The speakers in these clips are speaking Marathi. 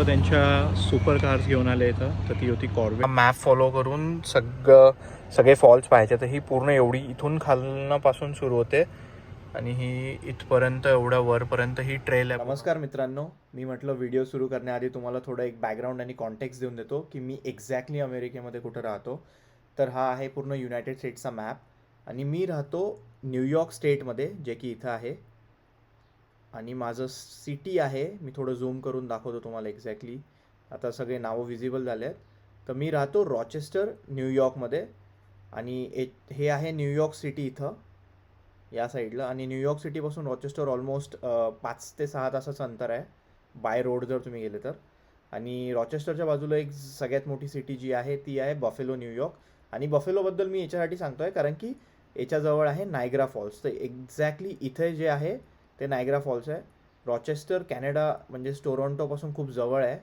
सर्व त्यांच्या सुपर कार्स घेऊन आले इथं. तर ती होती कॉर्बे मॅप फॉलो करून सगळं सगळे फॉल्स पाहायचे. तर ही पूर्ण एवढी इथून खालनापासून सुरू होते. आणि ही इथपर्यंत एवढ्या वरपर्यंत ही ट्रेल आहे. नमस्कार मित्रांनो. मी म्हटलं व्हिडिओ सुरू करण्याआधी तुम्हाला थोडं एक बॅकग्राऊंड आणि कॉन्टेक्स्ट देऊन देतो की मी एक्झॅक्टली अमेरिकेमध्ये कुठं राहतो. तर हा आहे पूर्ण युनायटेड स्टेट्सचा मॅप आणि मी राहतो न्यूयॉर्क स्टेटमध्ये जे की इथं आहे. आणि माझं सिटी आहे मी थोडं झूम करून दाखवतो तुम्हाला एक्झॅक्टली आता सगळे नावं विजिबल झाले आहेत तर मी राहतो रॉचेस्टर न्यूयॉर्कमध्ये आणि ए हे आहे न्यूयॉर्क सिटी इथं या साईडला आणि न्यूयॉर्क सिटीपासून रॉचेस्टर ऑलमोस्ट पाच ते सहा तासाचं अंतर आहे बाय रोड जर तुम्ही गेले तर. आणि रॉचेस्टरच्या बाजूला एक सगळ्यात मोठी सिटी जी आहे ती आहे बफेलो न्यूयॉर्क आणि बफेलोबद्दल मी याच्यासाठी सांगतो आहे कारण की याच्याजवळ आहे नायग्रा फॉल्स तर एक्झॅक्टली इथे जे आहे ते नायग्रा फॉल्स आहे. रॉचेस्टर कॅनडा म्हणजे टोरॉन्टोपासून खूप जवळ आहे.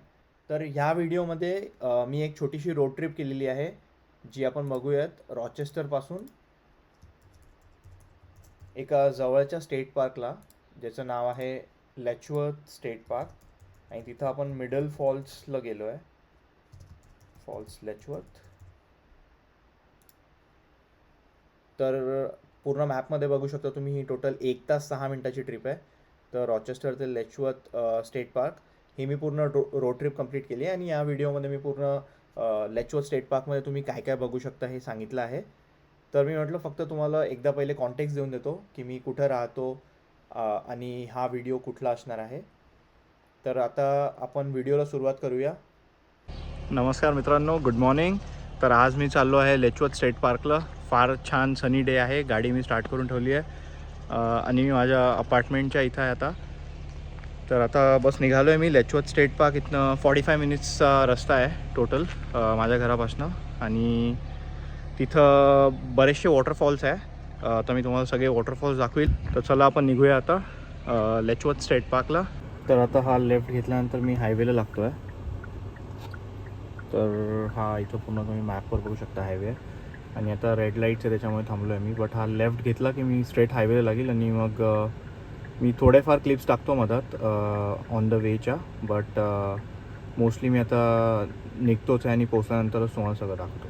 तर ह्या व्हिडिओमध्ये मी एक छोटीशी रोड ट्रिप केलेली आहे जी आपण बघूयात. रॉचेस्टरपासून एका जवळच्या स्टेट पार्कला ज्याचं नाव आहे लॅचवर्थ स्टेट पार्क. आणि तिथं आपण मिडल फॉल्सला गेलो आहे फॉल्स लॅचवर्थ. तर पूर्ण मॅपमध्ये बघू शकता तुम्ही ही टोटल एक तास सहा मिनटाची ट्रिप आहे. तर रॉचेस्टर ते लेचवत स्टेट पार्क ही मी पूर्ण रो रोड ट्रिप कंप्लीट केली आहे. आणि या व्हिडिओमध्ये मी पूर्ण लेचवत स्टेट पार्कमध्ये तुम्ही काय काय बघू शकता हे सांगितलं आहे. तर मी म्हटलं फक्त तुम्हाला एकदा पहिले कॉन्टॅक्ट देऊन देतो की मी कुठं राहतो आणि हा व्हिडिओ कुठला असणार आहे. तर आता आपण व्हिडिओला सुरुवात करूया. नमस्कार मित्रांनो गुड मॉर्निंग तर आज मी चाललो आहे लेचवत स्टेट पार्कला. फार छान सनी डे आहे. गाडी मी स्टार्ट करून ठेवली आहे. आणि मी माझ्या अपार्टमेंटच्या इथं आहे आता. तर आता बस निघालो आहे मी लेचवत स्टेट पार्क. इथनं फॉर्टी फाय मिनिट्सचा रस्ता आहे टोटल माझ्या घरापासनं. आणि तिथं बरेचसे वॉटरफॉल्स आहे. तर मी तुम्हाला सगळे वॉटरफॉल्स दाखवील. तर चला आपण निघूया आता लेचवत स्टेट पार्कला. तर आता हा लेफ्ट घेतल्यानंतर मी हायवेला लागतो आहे तर हा इथं पूर्ण तुम्ही मॅपवर बघू शकता हायवे आणि आता रेड लाईटचं आहे त्याच्यामुळे थांबलो आहे मी. बट हा लेफ्ट घेतला की मी स्ट्रेट हायवेला लागेल आणि मग मी थोडेफार क्लिप्स टाकतो मधात ऑन द वेच्या बट मोस्टली मी आता निघतोच आहे आणि पोचल्यानंतरच तुम्हाला सगळं दाखवतो.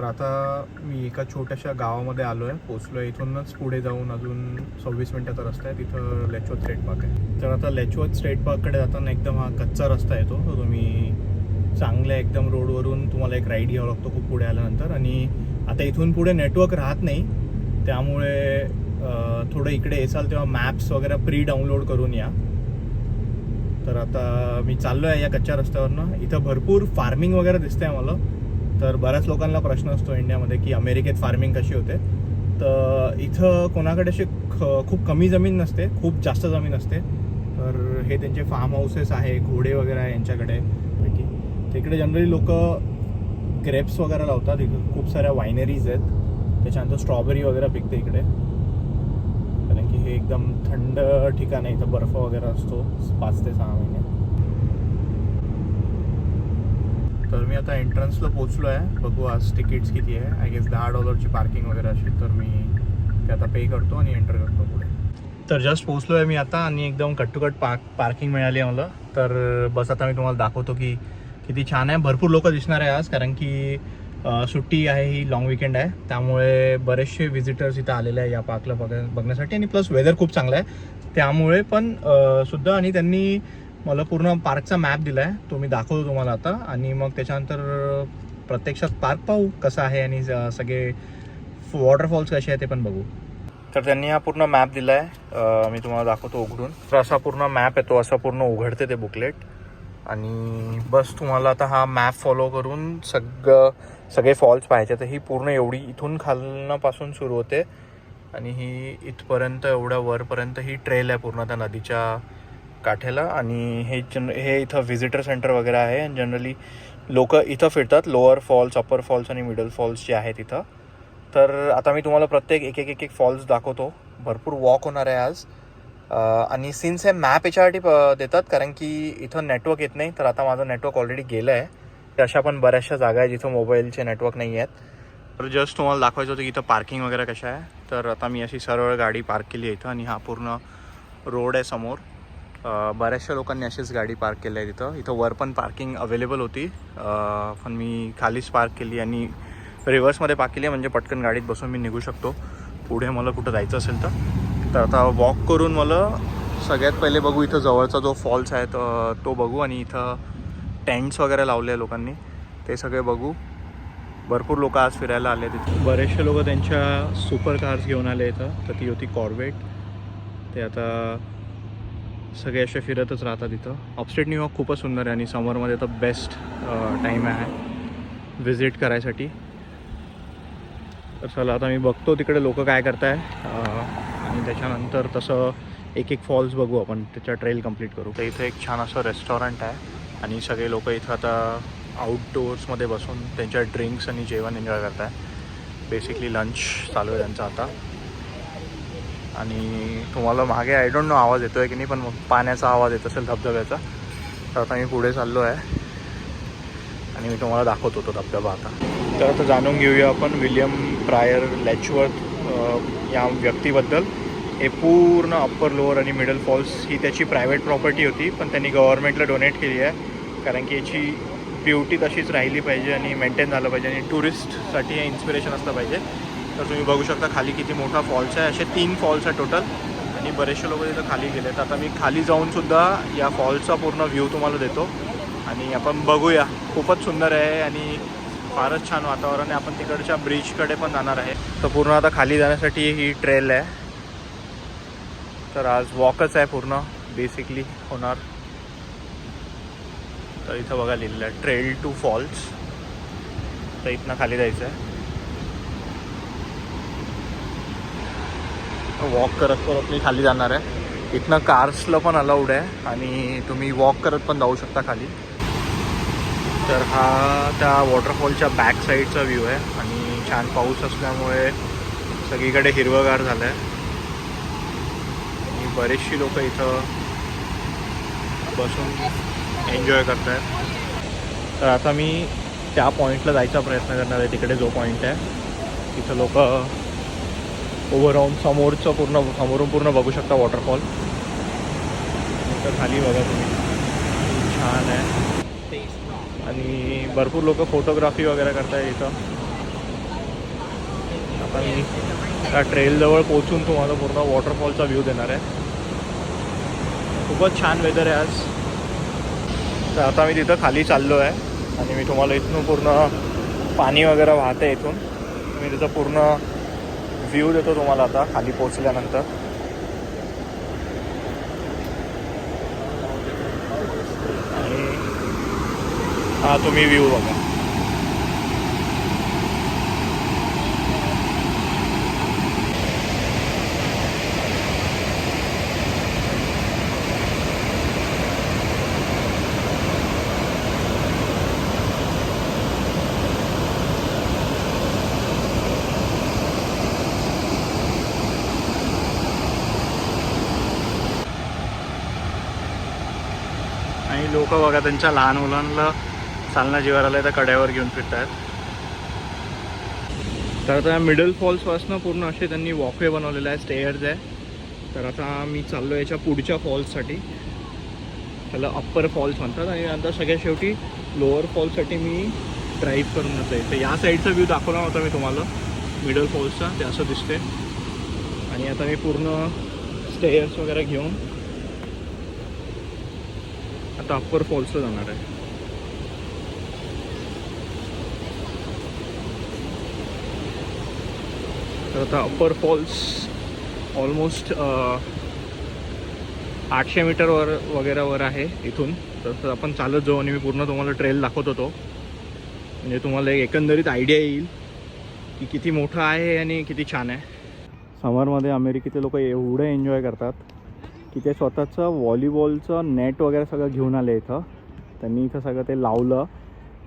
तर आता मी एका छोट्याशा गावामध्ये आलो आहे पोचलो आहे इथूनच पुढे जाऊन अजून सव्वीस मिनटाचा रस्ता आहे तिथं लेचवत स्टेट पार्क आहे. तर आता लेचवत स्टेट पार्ककडे जाताना एकदम हा कच्चा रस्ता येतो तो तुम्ही चांगल्या एकदम रोडवरून तुम्हाला एक राईड घ्यावा लागतो खूप पुढे आल्यानंतर. आणि आता इथून पुढे नेटवर्क राहत नाही त्यामुळे थोडं इकडे येसाल तेव्हा मॅप्स वगैरे प्री डाउनलोड करून या. तर आता मी चाललो आहे या कच्च्या रस्त्यावरनं. इथं भरपूर फार्मिंग वगैरे दिसतंय मला. तर बऱ्याच लोकांना प्रश्न असतो इंडियामध्ये की अमेरिकेत फार्मिंग कशी होते? तर इथं कोणाकडे अशी ख- खूप कमी जमीन नसते खूप जास्त जमीन असते. तर हे त्यांचे फार्म हाऊसेस आहे घोडे वगैरे आहे यांच्याकडे. तिकडे जनरली लोक ग्रेप्स वगैरे लावतात इकडे खूप साऱ्या वायनरीज आहेत. त्याच्यानंतर स्ट्रॉबेरी वगैरे पिकते इकडे. कारण की हे एकदम थंड ठिकाण आहे इथं बर्फ वगैरे असतो पाच ते सहा महिने. तर मी आता एंट्रन्सला पोचलो आहे. बघू आज तिकीट्स किती आहे. आय गेस दहा डॉलरची पार्किंग वगैरे असेल तर मी ते आता पे करतो आणि एंटर करतो पुढे. तर जस्ट पोचलो आहे मी आता आणि एकदम cut to cut park parking मिळाली आहे मला तर बस आता मी तुम्हाला दाखवतो की किती छान आहे. भरपूर लोक दिसणार आहे आज कारण की सुट्टी आहे ही लॉंग विकेंड आहे. त्यामुळे बरेचसे व्हिजिटर्स इथं आलेले आहे या पार्कला बघ बघण्यासाठी. आणि प्लस वेदर खूप चांगलं आहे. त्यामुळे पण सुद्धा आणि त्यांनी मला पूर्ण पार्कचा मॅप दिला आहे तो मी दाखवतो तुम्हाला आता. आणि मग त्याच्यानंतर प्रत्यक्षात पार्क पाहू कसं आहे आणि ज- सगळे वॉटरफॉल्स कसे आहे ते पण बघू. तर त्यांनी हा पूर्ण मॅप दिला आहे मी तुम्हाला दाखवतो उघडून. तर असा पूर्ण मॅप येतो असा पूर्ण उघडते ते बुकलेट. आणि बस तुम्हाला आता हा मॅप फॉलो करून सगळं सगळे फॉल्स पाहायचे. तर ही पूर्ण एवढी इथून खालनापासून सुरू होते. आणि ही इथपर्यंत एवढ्या वरपर्यंत ही ट्रेल आहे पूर्ण त्या नदीच्या काठेला आणि हे जन हे इथं व्हिजिटर सेंटर वगैरे आहे आणि जनरली लोक इथं फिरतात. लोअर फॉल्स अप्पर फॉल्स आणि मिडल फॉल्स जे आहेत इथं. तर आता मी तुम्हाला प्रत्येक एक एक एक एक फॉल्स दाखवतो. भरपूर वॉक होणार आहे आज. आणि सिन्स हे मॅप याच्यासाठी प- देतात कारण की इथं नेटवर्क येत नाही तर आता माझं नेटवर्क ऑलरेडी गेलं आहे तर अशा पण बऱ्याचशा जागा आहे जिथं मोबाईलचे नेटवर्क नाही आहेत. तर जस्ट तुम्हाला दाखवायचं होतं की इथं पार्किंग वगैरे कशा आहे. तर आता मी अशी सरळ गाडी पार्क केली आहे इथं आणि हा पूर्ण रोड आहे समोर. बऱ्याचशा लोकांनी अशीच गाडी पार्क केली आहे तिथं. इथं वर पण पार्किंग अवेलेबल होती. पण मी खालीच पार्क केली आणि रिव्हर्समध्ये पार्क केली आहे म्हणजे पटकन गाडीत बसून मी निघू शकतो. पुढे मला कुठं जायचं असेल तर. तर आता वॉक करून मला सगळ्यात पहिले बघू इथं जवळचा जो फॉल्स आहे तो तो बघू आणि इथं टेंट्स वगैरे लावले आहे लोकांनी. ते सगळे बघू. भरपूर लोक आज फिरायला आले तिथे बरेचसे लोक त्यांच्या सुपर कार्स घेऊन आले इथं तर ती होती कॉर्वेट ते आता सगळे असे फिरतच राहतात इथं. ऑपस्टेट न्यूयॉर्क खूपच सुंदर आहे आणि समरमध्ये तर बेस्ट टाईम आहे व्हिजिट करायसाठी. तर चला आता मी बघतो तिकडे लोक काय करताय. आणि त्याच्यानंतर तसं एक एक फॉल्स बघू आपण. त्याच्या ट्रेल कंप्लीट करू. तर इथं एक छान असं रेस्टॉरंट आहे आणि सगळे लोक इथं आता आउटडोअर्समध्ये बसून त्यांच्या ड्रिंक्स आणि जेवण एन्जॉय करत आहे बेसिकली लंच चालू आहे त्यांचा आता. आणि तुम्हाला मागे आय डोंट नो आवाज येतो आहे की नाही पण मग पाण्याचा आवाज येत असेल धबधब्याचा. तर आता मी पुढे चाललो आहे. आणि मी तुम्हाला दाखवत होतो धबधबा आता. तर आता जाणून घेऊया आपण विलियम प्रायर लॅचवर्थ या व्यक्तीबद्दल. हे पूर्ण अप्पर लोअर आणि मिडल फॉल्स ही त्याची प्रायव्हेट प्रॉपर्टी होती पण त्यांनी गव्हर्नमेंटला डोनेट केली आहे. कारण की याची ब्युटी तशीच राहिली पाहिजे आणि मेंटेन झालं पाहिजे आणि टुरिस्टसाठी हे इन्स्पिरेशन असलं पाहिजे. तर तुम्ही बघू शकता खाली किती मोठा फॉल्स आहे. असे तीन फॉल्स आहे टोटल आणि बरेचसे लोक तिथं खाली गेले तर आता मी खाली जाऊनसुद्धा या फॉल्सचा पूर्ण व्ह्यू तुम्हाला देतो. आणि आपण बघूया. खूपच सुंदर आहे आणि फारच छान वातावरण आहे. आपण तिकडच्या ब्रिजकडे पण जाणार आहे. तर पूर्ण आता खाली जाण्यासाठी ही ट्रेल आहे. तर आज वॉकच आहे पूर्ण. बेसिकली होणार. तर इथं बघा लिहिलेलं आहे ट्रेल टू फॉल्स तर इथनं खाली जायचं आहे वॉक करत परत मी खाली जाणार आहे. इथनं कार्सला पण अलाउड आहे आणि तुम्ही वॉक करत पण जाऊ शकता खाली. तर हा त्या वॉटरफॉलच्या बॅक साईडचा व्ह्यू आहे आणि छान पाऊस असल्यामुळे सगळीकडे हिरवगार झालं आहे आणि बरेचशी लोक इथं बसून एन्जॉय करत आहेत तर आता मी त्या पॉईंटला जायचा प्रयत्न करणार आहे. तिकडे जो पॉईंट आहे. तिथं लोक ओव्हरऑल समोरचं पूर्ण समोरून पूर्ण बघू शकता वॉटरफॉल तर खाली बघा तुम्ही. छान आहे. आणि भरपूर लोक फोटोग्राफी वगैरे करताय इथं. आता मी त्या ट्रेलजवळ पोचून तुम्हाला पूर्ण वॉटरफॉलचा व्ह्यू देणार आहे. खूपच छान वेदर आहे आज. तर आता मी तिथं खाली चाललो आहे. आणि मी तुम्हाला इथून पूर्ण पाणी वगैरे वाहते इथून. मी तिथं पूर्ण व्ह्यू देतो तुम्हाला आता खाली पोचल्यानंतर आणि हा तुम्ही व्ह्यू बघा आणि लोक बघा त्यांच्या लहान मुलांना चालना जीवावर आलं त्या कड्यावर घेऊन फिरत आहेत तर आता मिडल फॉल्सपासनं पूर्ण असे त्यांनी वॉकवे बनवलेले आहे स्टेअर्स आहे तर आता मी चाललो याच्या पुढच्या फॉल्ससाठी. त्याला अप्पर फॉल्स म्हणतात आणि नंतर सगळ्या शेवटी लोअर फॉल्ससाठी मी ड्राईव्ह करून जातो आहे तर या साईडचा व्ह्यू दाखवला होता मी तुम्हाला. मिडल फॉल्सचा ते असं दिसते आणि आता मी पूर्ण स्टेअर्स वगैरे घेऊन आता अप्पर फॉल्सला जाणार आहे. तर आता अप्पर फॉल्स ऑलमोस्ट आठशे मीटरवर वगैरेवर आहे इथून. तर आपण चालत जाऊ आणि मी पूर्ण तुम्हाला ट्रेल दाखवत होतो. म्हणजे तुम्हाला एक एकंदरीत आयडिया येईल की किती मोठं आहे आणि किती छान आहे. समरमध्ये अमेरिकेचे लोक एवढं एन्जॉय करतात. की ते स्वतःचं व्हॉलीबॉलचं नेट वगैरे सगळं घेऊन आले इथं. त्यांनी इथं सगळं ते लावलं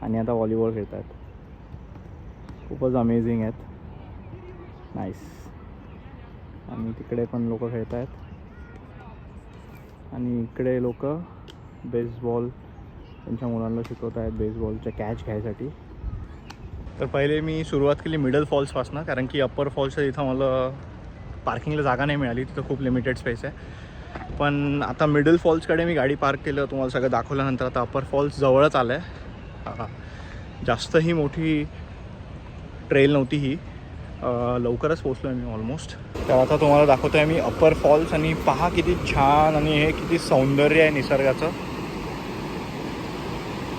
आणि आता व्हॉलीबॉल खेळत आहेत खूपच अमेझिंग आहेत. नाईस आणि तिकडे पण लोक खेळत आहेत आणि इकडे लोक बेसबॉल त्यांच्या मुलांना शिकवत आहेत बेसबॉलच्या कॅच घ्यायसाठी. तर पहिले मी सुरुवात केली मिडल फॉल्सपासनं कारण की अप्पर फॉल्सच्या इथं मला पार्किंगला जागा नाही मिळाली तिथं खूप लिमिटेड स्पेस आहे. पण आता मिडल फॉल्सकडे मी गाडी पार्क केलं तुम्हाला सगळं दाखवल्यानंतर आता अप्पर फॉल्स जवळच आलं आहे जास्त ही मोठी ट्रेल नव्हती ही. लवकरच पोचलो आहे मी ऑलमोस्ट तर आता तुम्हाला दाखवतो आहे मी अप्पर फॉल्स आणि पहा किती छान आणि हे किती सौंदर्य आहे निसर्गाचं.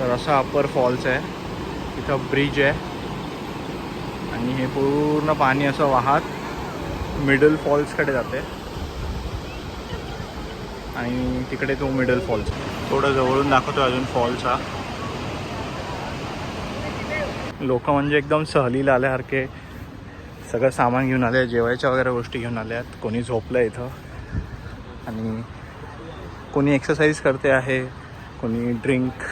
तर असा अप्पर फॉल्स आहे. तिथं ब्रिज आहे. आणि हे पूर्ण पाणी असं वाहत मिडल फॉल्सकडे जाते. आणि तिकडे तो मिडल फॉल्स थोडं जवळून दाखवतो अजून फॉल्स हा. लोक म्हणजे एकदम सहलीला आल्यासारखे सगळं सामान घेऊन आले जेवायच्या वगैरे गोष्टी घेऊन आल्यात कोणी झोपलं इथं. आणि कोणी एक्सरसाइज करते आहे कोणी ड्रिंक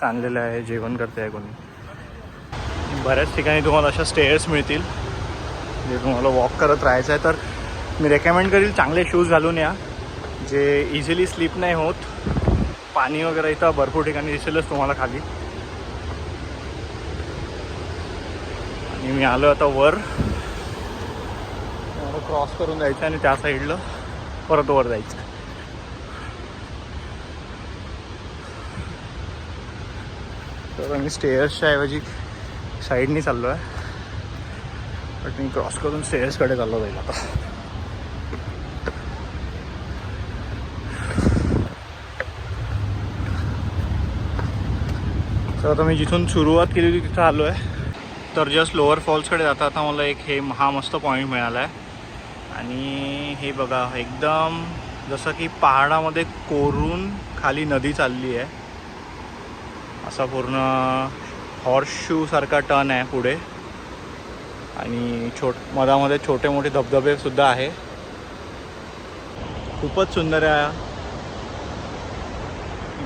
सांगलेलं आहे जेवण करते आहे कोणी. बऱ्याच ठिकाणी तुम्हाला अशा स्टेअर्स मिळतील. जे तुम्हाला वॉक करत राहायचं आहे. तर मी रेकमेंड करील चांगले शूज घालून या. जे इझिली स्लिप नाही होत पाणी वगैरे इथं भरपूर ठिकाणी दिसेलच तुम्हाला खाली. आणि मी आलो आता वर. क्रॉस करून जायचं आणि त्या साईडला परत वर जायचं. तर मी स्टेअर्सच्या ऐवजी साईडनी चाललो आहे बट मी क्रॉस करून स्टेअर्सकडे चाललो जाईल आता. तर आता मी जिथून सुरुवात केली होती तिथं आलो आहे. तर जस्ट लोअर फॉल्सकडे जाता आता मला एक हे हा मस्त पॉईंट मिळाला आहे आणि हे बघा एकदम जसं की पहाडामध्ये कोरून खाली नदी चालली आहे. असा पूर्ण हॉर्सशूसारखा टर्न आहे पुढे. आणि छोट मधामध्ये छोटे मोठे धबधबेसुद्धा आहे. खूपच सुंदर आहे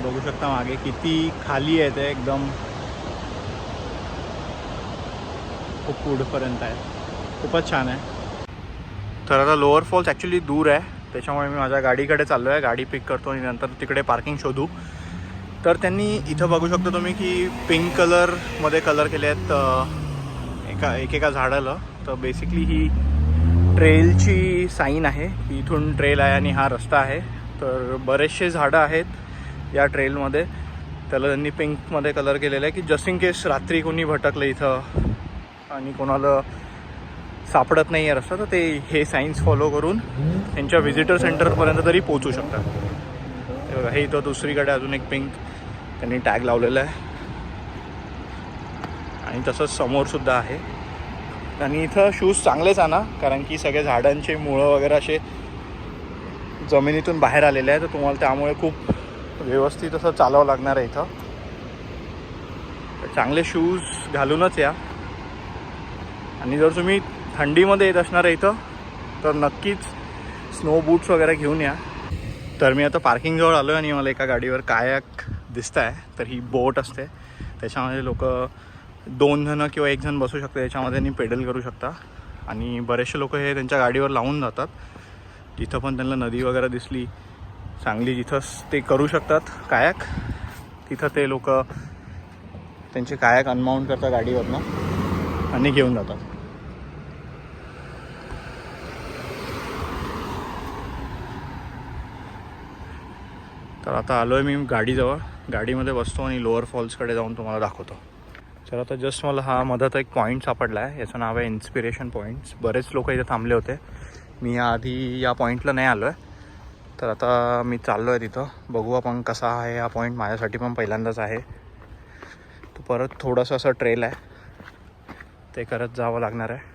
बघू शकता मागे किती खाली आहे ते एकदम. खूप पुढपर्यंत आहे. खूपच छान आहे. तर आता लोअर फॉल्स ॲक्च्युली दूर आहे. त्याच्यामुळे मी माझ्या गाडीकडे चाललो आहे गाडी पिक करतो आणि नंतर तिकडे पार्किंग शोधू. तर त्यांनी इथं बघू शकता तुम्ही की पिंक कलरमध्ये कलर केले आहेत एका एकेका झाडाला. तर बेसिकली ही ट्रेलची साईन आहे. इथून ट्रेल आहे आणि हा रस्ता आहे. तर बरेचसे झाडं आहेत. या ट्रेलमध्ये त्याला त्यांनी पिंकमध्ये कलर केलेला आहे की जस्ट इन केस रात्री कोणी भटकलं इथं आणि कोणाला सापडत नाही आहे रस्ता तर ते हे सायन्स फॉलो करून त्यांच्या व्हिजिटर सेंटरपर्यंत तरी पोचू शकतात. हे बघा, हे इथं दुसरीकडे अजून एक पिंक त्यांनी टॅग लावलेला आहे. आणि तसंच समोरसुद्धा आहे. आणि इथं शूज चांगलेच आणा कारण की सगळे झाडांचे मुळं वगैरे असे जमिनीतून बाहेर आलेले आहे तर तुम्हाला त्यामुळे खूप व्यवस्थित असं चालावं लागणार आहे इथं. चांगले शूज घालूनच या. आणि जर तुम्ही थंडीमध्ये येत असणार आहे इथं तर नक्कीच स्नो बूट्स वगैरे घेऊन या. तर मी आता पार्किंगजवळ आलो आणि मला एका गाडीवर कायाक दिसत आहे तर ही बोट असते. त्याच्यामध्ये लोक दोन जणं किंवा एक जण बसू शकते त्याच्यामध्ये आणि पेडल करू शकता. आणि बरेचसे लोक हे त्यांच्या गाडीवर लावून जातात. जिथं पण त्यांना नदी वगैरे दिसली. चांगली जिथं ते करू शकतात कायाक. तिथं ते लोक त्यांचे कायाक अनमाऊंट करतात गाडीवरनं आणि घेऊन जातात. तर आता आलो आहे मी गाडीजवळ. गाडीमध्ये बसतो आणि लोअर फॉल्सकडे जाऊन तुम्हाला दाखवतो. तर आता जस्ट मला हा मधात एक पॉईंट सापडला आहे याचं नाव आहे इन्स्पिरेशन पॉईंट्स बरेच लोक इथे थांबले होते. मी आधी या पॉईंटला नाही आलो आहे तर आता मी चाललो आहे तिथं. बघू आपण कसा आहे हा पॉईंट माझ्यासाठी पण पहिल्यांदाच आहे. तो परत थोडंसं असं ट्रेल आहे. ते करत जावं लागणार आहे.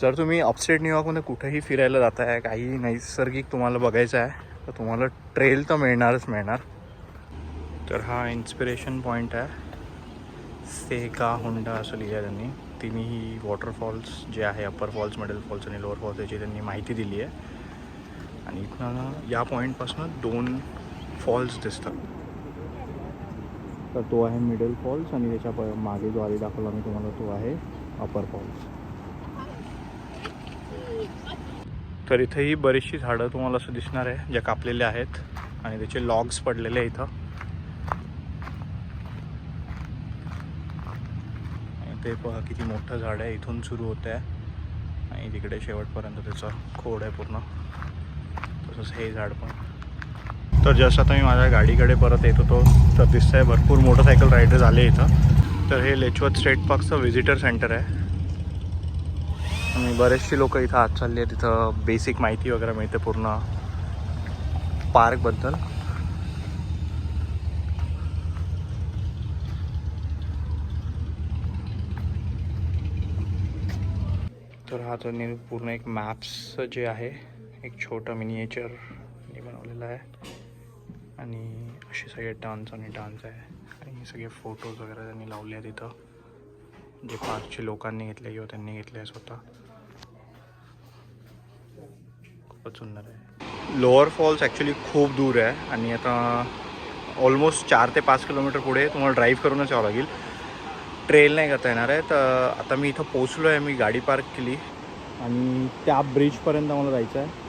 जर तुम्ही अपस्टेट न्यूयॉर्कमध्ये कुठेही फिरायला जात आहे काही नैसर्गिक तुम्हाला बघायचं आहे तर तुम्हाला ट्रेल तर मिळणारच मिळणार. तर हा इन्स्पिरेशन पॉईंट आहे. सेका होंडा असं लिहिलं आहे त्यांनी. तिन्ही वॉटरफॉल्स जे आहे अप्पर फॉल्स मिडल फॉल्स आणि लोअर फॉल्स याची त्यांनी माहिती दिली आहे. आणि इथनं या पॉईंटपासून दोन फॉल्स दिसतात. तर तो आहे मिडल फॉल्स आणि त्याच्या प मागे जो आधी दाखवला मी तुम्हाला तो आहे अप्पर फॉल्स तर इथेही बरीचशी झाडं तुम्हाला असं दिसणार आहे ज्या कापलेल्या आहेत आणि त्याचे लॉग्स पडलेले आहे इथं. आणि ते पहा किती मोठं झाड आहे इथून सुरू होतं आहे आणि तिकडे शेवटपर्यंत त्याचं खोड आहे पूर्ण. तसंच हे झाड पण. तर जस्ट आता मी माझ्या गाडीकडे परत येत होतो. तर दिसतंय भरपूर मोटरसायकल रायडर झाले इथं. तर हे लेचवत स्टेट पार्कचं व्हिजिटर सेंटर आहे. आणि बरेचशी लोक इथं आत चालली आहेत. तिथं बेसिक माहिती वगैरे मिळते पूर्ण पार्कबद्दल तर हा तो पूर्ण एक मॅप्स जे आहे एक छोटं मिनिएचर मी बनवलेलं आहे. आणि असे सगळे डान्स आणि डान्स आहे. आणि हे सगळे फोटोज वगैरे त्यांनी लावले आहेत इथं. जे पार्कचे लोकांनी घेतले किंवा त्यांनी घेतले आहे स्वतः. खूपच सुंदर आहे. लोअर फॉल्स ॲक्च्युली खूप दूर आहे. आणि आता ऑलमोस्ट चार ते पाच किलोमीटर पुढे तुम्हाला ड्राईव्ह करूनच यावं लागेल. ट्रेल नाही करता येणार आहे. तर आता मी इथं पोचलो आहे मी गाडी पार्क केली. आणि त्या ब्रिजपर्यंत मला जायचं आहे.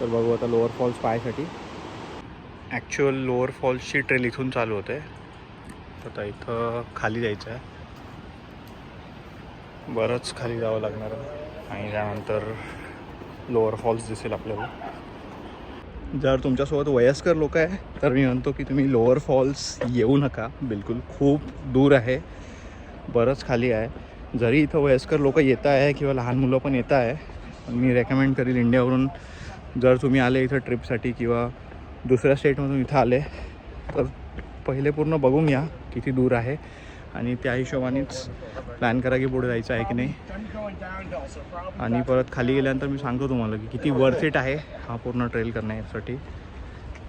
तर बघू आता लोअर फॉल्स पाहायसाठी. ॲक्च्युअल लोअर फॉल्सची ट्रेल इथून चालू होते. तर आता इथं खाली जायचं आहे. बरंच खाली जावं लागणार आणि त्यानंतर लोअर फॉल्स दिसेल आपल्याला. जर तुमच्यासोबत वयस्कर लोक आहे तर मी म्हणतो की तुम्ही लोअर फॉल्स येऊ नका. बिलकुल खूप दूर आहे. बरंच खाली आहे. जरी इथं वयस्कर लोक येत आहे किंवा लहान मुलं पण येत आहे मी रेकमेंड करील इंडियावरून जर तुम्ही आले इथं ट्रिपसाठी किंवा दुसऱ्या स्टेटमधून इथं आले तर पहिले पूर्ण बघून घ्या किती दूर आहे. आणि त्या हिशोबानेच प्लॅन करा की पुढे जायचं आहे की नाही. आणि परत खाली गेल्यानंतर मी सांगतो तुम्हाला की किती वर्थ इट आहे हा पूर्ण ट्रेल करण्यासाठी.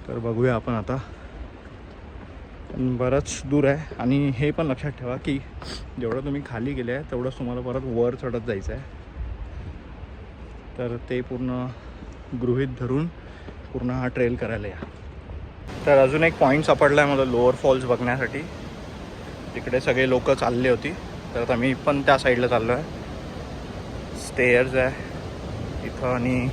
तर बघूया आपण आता. पण बरंच दूर आहे. आणि हे पण लक्षात ठेवा की जेवढं तुम्ही खाली गेले आहे तेवढंच तुम्हाला परत वर चढत जायचं आहे. तर ते पूर्ण गृहित धरून पूर्ण हा ट्रेल करायला या. तर अजून एक पॉईंट सापडला आहे मला लोअर फॉल्स बघण्यासाठी. तिकडे सगळे लोक चालले होती. तर आता मी पण त्या साईडला चाललो आहे स्टेअर्स आहे. इथं आणि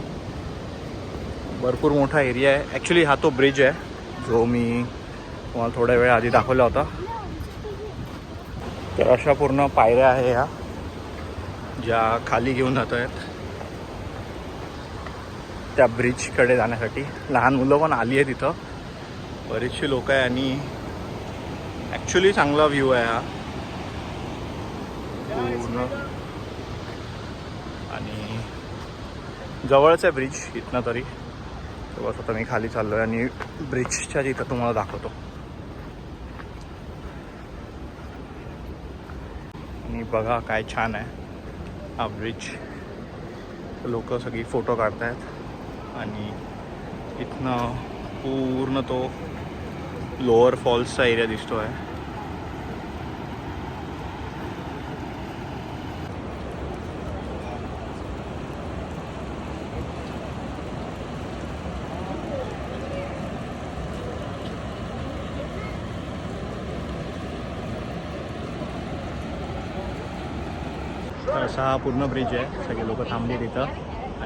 भरपूर मोठा एरिया आहे. ॲक्च्युली हा तो ब्रिज आहे जो मी तुम्हाला थोड्या वेळ आधी दाखवला होता. तर अशा पूर्ण पायऱ्या आहे ह्या ज्या खाली घेऊन जात आहेत त्या ब्रिजकडे जाण्यासाठी. लहान मुलं पण आली आहेत इथं. बरीचशी लोक आहे आणि ॲक्च्युली चांगला व्ह्यू आहे हा. पूर्ण. आणि जवळच आहे ब्रिज इथनं तरी. बस आता मी खाली चाललो आहे आणि ब्रिजच्या जिथं तुम्हाला दाखवतो. आणि बघा काय छान आहे. हा ब्रिज लोक सगळी फोटो काढतायत. आणि इथनं पूर्ण तो लोअर फॉल्सचा एरिया दिसतो आहे तर असा हा पूर्ण ब्रिज आहे. सगळे लोक थांबले तिथं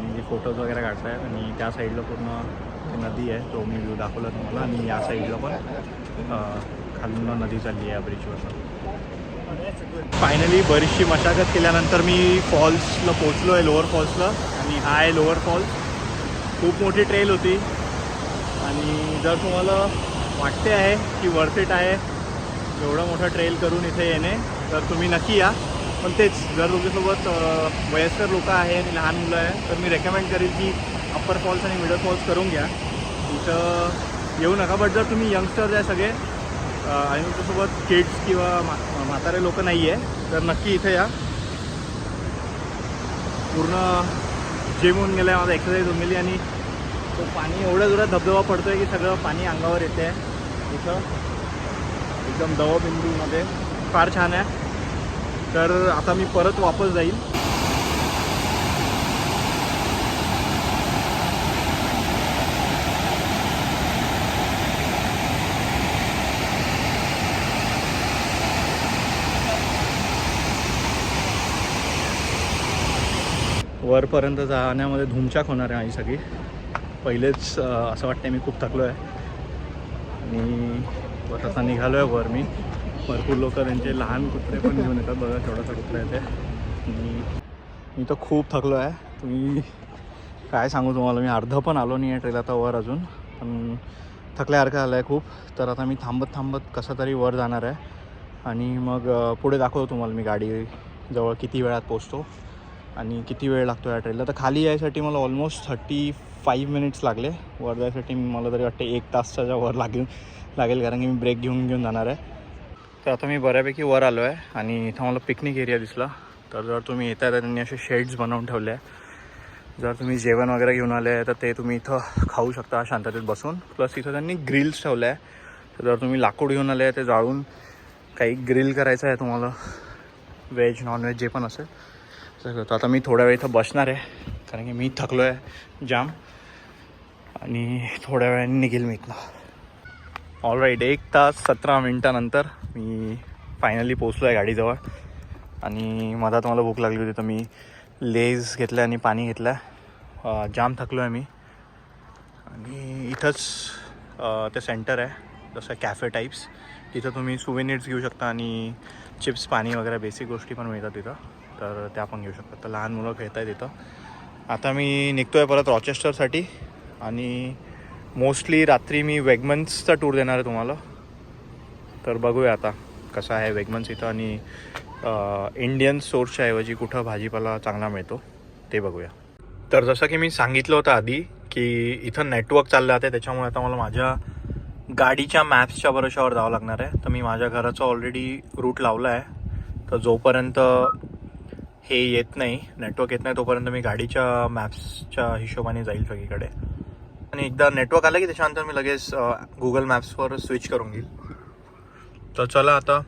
आणि जे फोटोज वगैरे काढत आणि त्या साईडला पूर्ण नदी आहे तो मी व्ह्यू दाखवला तुम्हाला आणि या साईडला पण खालून नदी चालली आहे या ब्रिजवर फायनली बरीचशी मशागत केल्यानंतर मी फॉल्सला पोचलो आहे लोअर फॉल्सला आणि हा आहे लोअर फॉल्स खूप मोठी ट्रेल होती. आणि जर तुम्हाला वाटते आहे की वर्थ इट आहे एवढं मोठं ट्रेल करून इथे येणे तर तुम्ही नक्की या. पण तेच जर तुमच्यासोबत वयस्कर लोक आहे आणि लहान मुलं आहे तर मी रेकमेंड करेल की अप्पर फॉल्स आणि मिडल फॉल्स करून घ्या. तिथं येऊ नका बट जर तुम्ही यंगस्टर्स आहे सगळे आणि तुमच्यासोबत किड्स किंवा मा म्हातारे लोक नाही आहे तर नक्की इथे या. पूर्ण जिम होऊन गेलं आहे माझा एक्सरसाइज होऊन गेली आणि तो पाणी एवढ्या जोरात धबधबा पडतो आहे की सगळं पाणी अंगावर येते आहे इथं एकदम दवबिंदूमध्ये. फार छान आहे. तर आता मी परत वापस जाईल. वरपर्यंत जाण्यामध्ये धुमचाक होणार आहे माझी सगळी. पहिलेच असं वाटतं मी खूप थकलो आहे आणि आता निघालो आहे वर मी. भरपूर लोक त्यांचे लहान कुत्रे पण घेऊन येतात बघा छोटासा कुत्रा येते आणि मी तर खूप थकलो आहे. तुम्ही काय सांगू तुम्हाला मी अर्धं पण आलो नाही आहे ट्रेल आता वर अजून. पण थकल्यासारखं आलं आहे खूप. तर आता मी थांबत थांबत कसं तरी वर जाणार आहे. आणि मग पुढे दाखवतो तुम्हाला मी गाडी जवळ किती वेळात पोचतो आणि किती वेळ लागतो या ट्रेलला तर खाली यायसाठी मला ऑलमोस्ट थर्टी फाईव्ह मिनिट्स लागले. वर जायसाठी मला तरी वाटते एक तासच्या वर लागेल लागेल. कारण की मी ब्रेक घेऊन घेऊन जाणार आहे. तर आता मी बऱ्यापैकी वर आलो आहे आणि इथं मला पिकनिक एरिया दिसला. तर जर तुम्ही येता तर त्यांनी असे शेड्स बनवून ठेवले आहे जर तुम्ही जेवण वगैरे घेऊन आले तर ते तुम्ही इथं खाऊ शकता शांततेत बसून. प्लस इथं त्यांनी ग्रिल्स ठेवले आहे तर जर तुम्ही लाकूड घेऊन आले ते जाळून काही ग्रिल करायचं आहे तुम्हाला. व्हेज नॉनव्हेज जे पण असेल. तर आता मी थोड्या वेळ इथं बसणार आहे. कारण की मी थकलो आहे जाम. आणि थोड्या वेळाने निघेल मी इथला ऑल राईट एक तास सतरा मिनटानंतर मी फायनली पोचलो आहे गाडीजवळ. आणि मधात मला भूक लागली होती तर मी लेज घेतल्या आणि पाणी घेतलं आहे जाम थकलो आहे मी. आणि इथंच ते सेंटर आहे जसं कॅफे टाईप्स तिथं तुम्ही सुवेनिट्स घेऊ शकता आणि चिप्स पाणी वगैरे बेसिक गोष्टी पण मिळतात तिथं. तर त्या पण घेऊ शकतात तर लहान मुलं खेळत आहेत तिथं. आता मी निघतो आहे परत रॉचेस्टरसाठी आणि मोस्टली रात्री मी वेगमन्सचा टूर देणार आहे तुम्हाला. तर बघूया आता कसं आहे वेगमन्स इथं आणि इंडियन सोर्सच्या ऐवजी कुठं भाजीपाला चांगला मिळतो ते बघूया. तर जसं की मी सांगितलं होतं आधी की इथं नेटवर्क चाललं आहे त्याच्यामुळे आता मला माझ्या गाडीच्या मॅप्सच्या भरोशावर जावं लागणार आहे. तर मी माझ्या घराचा ऑलरेडी रूट लावला आहे. तर जोपर्यंत हे येत नाही नेटवर्क येत नाही तोपर्यंत मी गाडीच्या मॅप्सच्या हिशोबाने जाईल सगळीकडे. आणि एकदा नेटवर्क आलं की त्याच्यानंतर मी लगेच गुगल मॅप्सवर स्विच करून घेईल. तर चला आता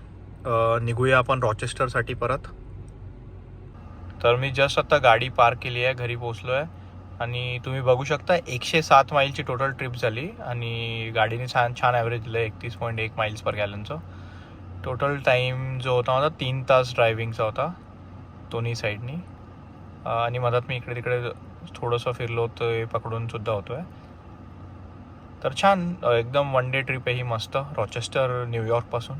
निघूया आपण रॉचेस्टरसाठी परत. तर मी जस्ट आता गाडी पार्क केली आहे घरी पोचलो आहे आणि तुम्ही बघू शकता एकशे सात माईलची टोटल ट्रिप झाली. आणि गाडीने छान छान ॲव्हरेज दिलं एकतीस पॉईंट एक माईल्स पर गॅलनचं टोटल टाईम जो होता माझा तीन तास ड्रायव्हिंगचा होता दोन्ही साईडनी आणि मधात मी इकडे तिकडे थोडंसं फिरलो होतं पकडून सुद्धा होतो आहे तर छान एकदम वन डे ट्रिप आहे ही मस्त रॉचेस्टर न्यूयॉर्कपासून